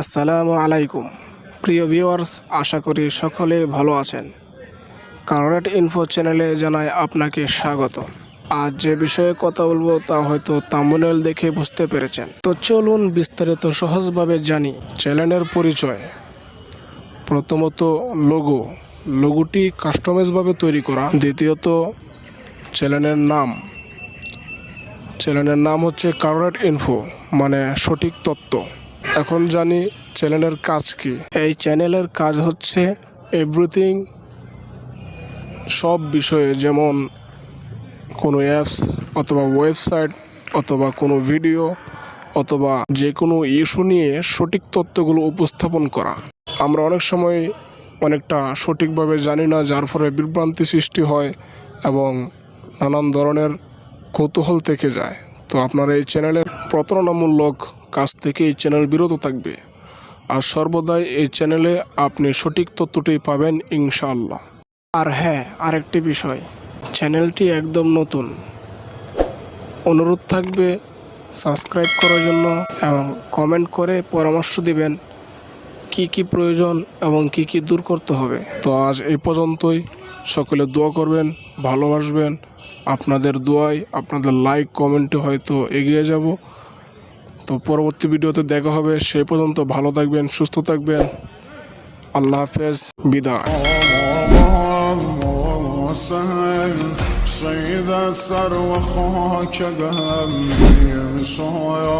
আসসালামু আলাইকুম। প্রিয় ভিউয়ার্স, আশা করি সকলে ভালো আছেন। কারোরেট ইনফো চ্যানেলে জানাই আপনাকে স্বাগত। আজ যে বিষয়ে কথা বলব তা হয়তো তাম্বনেল দেখে বুঝতে পেরেছেন। তো চলুন বিস্তারিত সহজভাবে জানি চ্যানেলের পরিচয়। প্রথমত লোগো লোগোটি কাস্টমাইজভাবে তৈরি করা। দ্বিতীয়ত, চ্যানেলের নাম। চ্যানেলের নাম হচ্ছে কারোরেট ইনফো মানে সঠিক তথ্য। এখন জানি চ্যানেলের কাজ কি। এই চ্যানেলের কাজ হচ্ছে এভরিথিং সব বিষয়ে যেমন কোনো অ্যাপস অথবা ওয়েবসাইট অথবা কোনো ভিডিও অথবা যে কোনো ইস্যু নিয়ে সঠিক তথ্যগুলো উপস্থাপন করা। আমরা অনেক সময় অনেকটা সঠিকভাবে জানি না, যার ফলে বিভ্রান্তি সৃষ্টি হয় এবং নানান ধরনের কৌতূহল থেকে যায়। তো আপনার এই চ্যানেলের প্রতারণামূলক কাজ থেকে এই চ্যানেল বিরত থাকবে। আর সর্বদাই এই চ্যানেলে আপনি সঠিক তথ্যটি পাবেন ইনশাআল্লাহ। আর হ্যাঁ আরেকটি বিষয় চ্যানেলটি একদম নতুন। অনুরোধ থাকবে সাবস্ক্রাইব করার জন্য এবং কমেন্ট করে পরামর্শ দিবেন কি কি প্রয়োজন এবং কি কি দূর করতে হবে। তো আজ এই পর্যন্তই। সকলে দোয়া করবেন, ভালোবাসবেন। আপনাদের দোয়ায় আপনাদের লাইক কমেন্টে হয়তো এগিয়ে যাব তো পরবর্তী ভিডিওতে দেখা হবে সেই পর্যন্ত ভালো থাকবেন সুস্থ থাকবেন আল্লাহ হাফেজ বিদায় سهل صيد الثروة خاك قلبي صاير